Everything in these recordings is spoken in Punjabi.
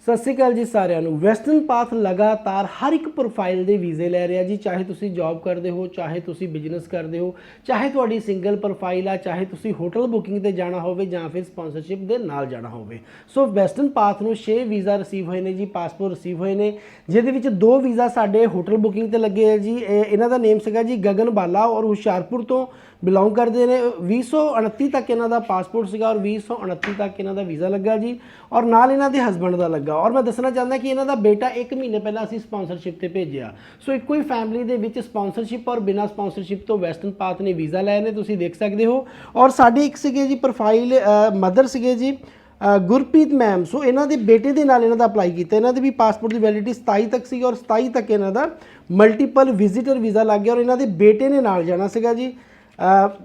ਸਤਿ ਸ਼੍ਰੀ ਅਕਾਲ ਜੀ ਸਾਰਿਆਂ ਨੂੰ। ਵੈਸਟਰਨ ਪਾਥ ਲਗਾਤਾਰ ਹਰ ਇੱਕ ਪ੍ਰੋਫਾਈਲ ਦੇ ਵੀਜ਼ੇ ਲੈ ਰਿਹਾ ਜੀ। ਚਾਹੇ ਤੁਸੀਂ ਜੌਬ ਕਰਦੇ ਹੋ, ਚਾਹੇ ਤੁਸੀਂ ਬਿਜ਼ਨਸ ਕਰਦੇ ਹੋ, ਚਾਹੇ ਤੁਹਾਡੀ ਸਿੰਗਲ ਪ੍ਰੋਫਾਈਲ ਆ, ਚਾਹੇ ਤੁਸੀਂ ਹੋਟਲ ਬੁਕਿੰਗ ਤੇ ਜਾਣਾ ਹੋਵੇ ਜਾਂ ਫਿਰ ਸਪਾਂਸਰਸ਼ਿਪ ਦੇ ਨਾਲ ਜਾਣਾ ਹੋਵੇ। ਸੋ ਵੈਸਟਰਨ ਪਾਥ ਨੂੰ 6 ਵੀਜ਼ਾ ਰਿਸੀਵ ਹੋਏ ਨੇ ਜੀ ਪਾਸਪੋਰਟ ਰਿਸੀਵ ਹੋਏ ਨੇ, ਜਿਹਦੇ ਵਿੱਚ ਦੋ ਵੀਜ਼ਾ ਸਾਡੇ ਹੋਟਲ ਬੁਕਿੰਗ ਤੇ ਲੱਗੇ ਹੈ ਜੀ। ਇਹ- ਇਹਨਾਂ ਦਾ ਨੇਮ ਸੀਗਾ ਜੀ, ਗਗਨ ਬਾਲਾ ਔਰ ਹੁਸ਼ਿਆਰਪੁਰ ਤੋਂ ਬਿਲੋਂਗ ਕਰਦੇ ਨੇ। 2029 ਤੱਕ ਇਹਨਾਂ ਦਾ ਪਾਸਪੋਰਟ ਸੀਗਾ ਔਰ 2029 ਤੱਕ ਇਹਨਾਂ ਦਾ ਵੀਜ਼ਾ ਲੱਗਾ ਜੀ। ਔਰ ਨਾਲ ਇਹਨਾਂ ਦੇ ਹਸਬੰਡ ਦਾ ਲੱਗਾ ਔਰ ਮੈਂ ਦੱਸਣਾ ਚਾਹੁੰਦਾ ਕਿ ਇਹਨਾਂ ਦਾ ਬੇਟਾ 1 ਮਹੀਨੇ ਪਹਿਲਾਂ ਅਸੀਂ ਸਪਾਂਸਰਸ਼ਿਪ ਤੇ ਭੇਜਿਆ। ਸੋ ਇੱਕੋ ਹੀ ਫੈਮਿਲੀ ਦੇ ਵਿੱਚ ਸਪਾਂਸਰਸ਼ਿਪ ਔਰ ਬਿਨਾਂ ਸਪਾਂਸਰਸ਼ਿਪ ਤੋਂ ਵੈਸਟਰਨ ਪਾਥ ਨੇ ਵੀਜ਼ਾ ਲਏ ਨੇ, ਤੁਸੀਂ ਦੇਖ ਸਕਦੇ ਹੋ। ਔਰ ਸਾਡੇ ਇੱਕ ਸੀਗੇ ਜੀ ਪ੍ਰੋਫਾਈਲ ਮਦਰ ਸੀਗੇ ਜੀ ਗੁਰਪ੍ਰੀਤ ਮੈਮ ਸੋ ਇਹਨਾਂ ਦੇ ਬੇਟੇ ਦੇ ਨਾਲ ਇਹਨਾਂ ਦਾ ਅਪਲਾਈ ਕੀਤਾ। ਇਹਨਾਂ ਦੇ ਵੀ ਪਾਸਪੋਰਟ ਦੀ ਵੈਲਿਡਿਟੀ 27 ਤੱਕ ਸੀ ਔਰ 27 ਤੱਕ ਇਹਨਾਂ ਦਾ ਮਲਟੀਪਲ ਵਿਜ਼ਿਟਰ ਵੀਜ਼ਾ ਲੱਗ ਗਿਆ ਔਰ ਇਹਨਾਂ ਦੇ ਬੇਟੇ ਨੇ ਨਾਲ ਜਾਣਾ ਸੀਗਾ ਜੀ।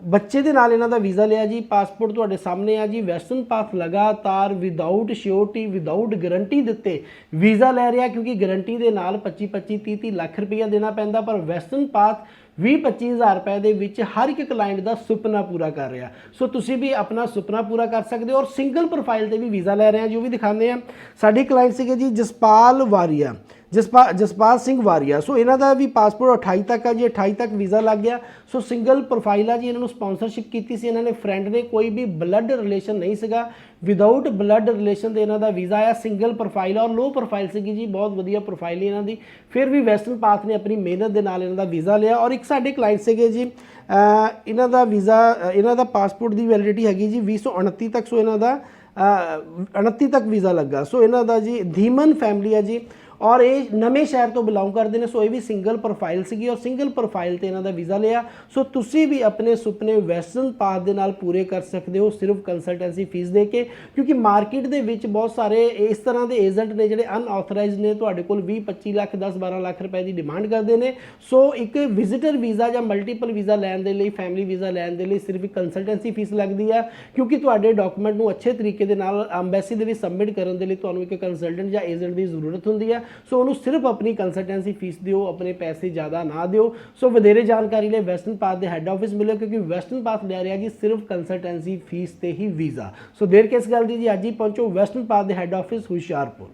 ਬੱਚੇ ਦੇ ਨਾਲ ਇਹਨਾਂ ਦਾ ਵੀਜ਼ਾ ਲਿਆ ਜੀ, ਪਾਸਪੋਰਟ ਤੁਹਾਡੇ ਸਾਹਮਣੇ ਆ ਜੀ, ਵੈਸਟਰਨ ਪਾਥ ਲਗਾਤਾਰ ਵਿਦਆਊਟ ਸ਼ਿਓਰਟੀ ਵਿਦਆਊਟ ਗਾਰੰਟੀ ਦਿੱਤੇ ਵੀਜ਼ਾ ਲੈ ਰਿਹਾ, ਕਿਉਂਕਿ ਗਾਰੰਟੀ ਦੇ ਨਾਲ 25 25 30 30 ਲੱਖ ਰੁਪਈਆ ਦੇਣਾ ਪੈਂਦਾ, ਪਰ ਵੈਸਟਰਨ ਪਾਥ 20 25000 ਰੁਪਏ ਦੇ ਵਿੱਚ ਹਰ ਇੱਕ ਕਲਾਇੰਟ ਦਾ ਸੁਪਨਾ ਪੂਰਾ ਕਰ ਰਿਹਾ। ਸੋ ਤੁਸੀਂ ਵੀ ਆਪਣਾ ਸੁਪਨਾ ਪੂਰਾ ਕਰ ਸਕਦੇ ਹੋ ਔਰ ਸਿੰਗਲ ਪ੍ਰੋਫਾਈਲ ਤੇ ਵੀ ਵੀਜ਼ਾ ਲੈ ਰਹੇ ਆ, ਜੋ ਵੀ ਦਿਖਾਉਂਦੇ ਆ, ਸਾਡੇ ਕਲਾਇੰਟ ਸੀਗੇ ਜੀ ਜਸਪਾਲ ਵਾਰੀਆ। ਜਸਪਾ, ਜਸਪਾਲ ਸਿੰਘ ਵਾਰੀਆ। ਸੋ ਇਹਨਾਂ ਦਾ ਵੀ ਪਾਸਪੋਰਟ 28 ਤੱਕ ਆ ਜੀ 28 ਤੱਕ ਵੀਜ਼ਾ ਲੱਗ ਗਿਆ। ਸੋ ਸਿੰਗਲ ਪ੍ਰੋਫਾਈਲ ਆ ਜੀ, ਇਹਨਾਂ ਨੂੰ ਸਪਾਂਸਰਸ਼ਿਪ ਕੀਤੀ ਸੀ। ਇਹਨਾਂ ਨੇ ਫਰੈਂਡ ਨੇ ਕੋਈ ਵੀ ਬਲੱਡ ਰਿਲੇਸ਼ਨ ਨਹੀਂ ਸੀਗਾ। ਵਿਦਆਊਟ ਬਲੱਡ ਰਿਲੇਸ਼ਨ ਦੇ ਇਹਨਾਂ ਦਾ ਵੀਜ਼ਾ ਆਇਆ ਸਿੰਗਲ ਪ੍ਰੋਫਾਈਲ ਔਰ ਲੋ ਪ੍ਰੋਫਾਈਲ ਸੀਗੀ ਜੀ, ਬਹੁਤ ਵਧੀਆ ਪ੍ਰੋਫਾਈਲ ਇਹਨਾਂ ਦੀ। ਫਿਰ ਵੀ ਵੈਸਟਰਨ ਪਾਥ ਨੇ ਆਪਣੀ ਮਿਹਨਤ ਦੇ ਨਾਲ ਇਹਨਾਂ ਦਾ ਵੀਜ਼ਾ ਲਿਆ ਔਰ ਇੱਕ ਸਾਡੇ ਕਲਾਇੰਟ ਸੀਗੇ ਜੀ ਇਹਨਾਂ ਦਾ ਵੀਜ਼ਾ ਇਹਨਾਂ ਦਾ ਪਾਸਪੋਰਟ ਦੀ ਵੈਲਿਡਿਟੀ ਹੈਗੀ ਜੀ 2029 ਤੱਕ, ਸੋ ਇਹਨਾਂ ਦਾ, ਅਹ 29 ਤੱਕ ਵੀਜ਼ਾ ਲੱਗਾ। ਸੋ ਇਹਨਾਂ ਦਾ ਜੀ ਧੀਮਨ ਫੈਮਿਲੀ ਆ ਜੀ। ਔਰ ਇਹ ਨਵੇਂ ਸ਼ਹਿਰ ਤੋਂ ਬਿਲੋਂਗ ਕਰਦੇ ਨੇ, ਸੋ ਇਹ ਵੀ ਸਿੰਗਲ ਪ੍ਰੋਫਾਈਲ ਸੀਗੀ ਔਰ ਸਿੰਗਲ ਪ੍ਰੋਫਾਈਲ ਤੇ ਇਹਨਾਂ ਦਾ ਵੀਜ਼ਾ ਲਿਆ। ਸੋ ਤੁਸੀਂ ਵੀ ਆਪਣੇ ਸੁਪਨੇ ਵੈਸਟਰਨ ਪਾਥ ਦੇ ਨਾਲ ਪੂਰੇ ਕਰ ਸਕਦੇ ਹੋ, ਸਿਰਫ ਕੰਸਲਟੈਂਸੀ ਫੀਸ ਦੇ ਕੇ, ਕਿਉਂਕਿ ਮਾਰਕੀਟ ਦੇ ਵਿੱਚ ਬਹੁਤ ਸਾਰੇ ਇਸ ਤਰ੍ਹਾਂ ਦੇ ਏਜੰਟ ਨੇ ਜਿਹੜੇ ਅਨਆਥੋਰਾਈਜ਼ਡ ਨੇ, ਤੁਹਾਡੇ ਕੋਲ 20 25 ਲੱਖ 10 12 ਲੱਖ ਰੁਪਏ ਦੀ ਡਿਮਾਂਡ ਕਰਦੇ ਨੇ। ਸੋ ਇੱਕ ਵਿਜ਼ਿਟਰ ਵੀਜ਼ਾ ਜਾਂ ਮਲਟੀਪਲ ਵੀਜ਼ਾ ਲੈਣ ਦੇ ਲਈ ਫੈਮਿਲੀ ਵੀਜ਼ਾ ਲੈਣ ਦੇ ਲਈ ਸਿਰਫ ਇੱਕ ਕੰਸਲਟੈਂਸੀ ਫੀਸ ਲੱਗਦੀ ਆ, ਕਿਉਂਕਿ ਤੁਹਾਡੇ ਡਾਕੂਮੈਂਟ ਨੂੰ ਅੱਛੇ ਤਰੀਕੇ ਦੇ ਨਾਲ ਐਮਬੈਸੀ ਦੇ ਵਿੱਚ ਸਬਮਿਟ ਕਰਨ ਦੇ ਲਈ ਤੁਹਾਨੂੰ ਇੱਕ ਕੰਸਲਟੈਂਟ ਜਾਂ ਏਜੰਟ ਦੀ ਜ਼ਰੂਰਤ ਹੁੰਦੀ ਆ। ਸੋ ਉਹਨੂੰ ਸਿਰਫ ਆਪਣੀ ਕੰਸਲਟੈਂਸੀ ਫੀਸ ਦਿਓ, ਆਪਣੇ ਪੈਸੇ ਜ਼ਿਆਦਾ ਨਾ ਦਿਓ। ਸੋ ਵਧੇਰੇ ਜਾਣਕਾਰੀ ਲਈ ਵੈਸਟਰਨ ਪਾਥ ਦੇ ਹੈੱਡ ਆਫਿਸ ਮਿਲਿਓ, ਕਿਉਂਕਿ ਵੈਸਟਰਨ ਪਾਥ ਲੈ ਰਿਹਾ ਜੀ ਸਿਰਫ ਕੰਸਲਟੈਂਸੀ ਫੀਸ ਤੇ ਹੀ ਵੀਜ਼ਾ ਸੋ ਦੇਰ ਕਿਸ ਗੱਲ ਦੀ ਜੀ? ਅੱਜ ਹੀ ਪਹੁੰਚੋ ਵੈਸਟਰਨ ਪਾਥ ਦੇ ਹੈੱਡ ਆਫਿਸ ਹੁਸ਼ਿਆਰਪੁਰ।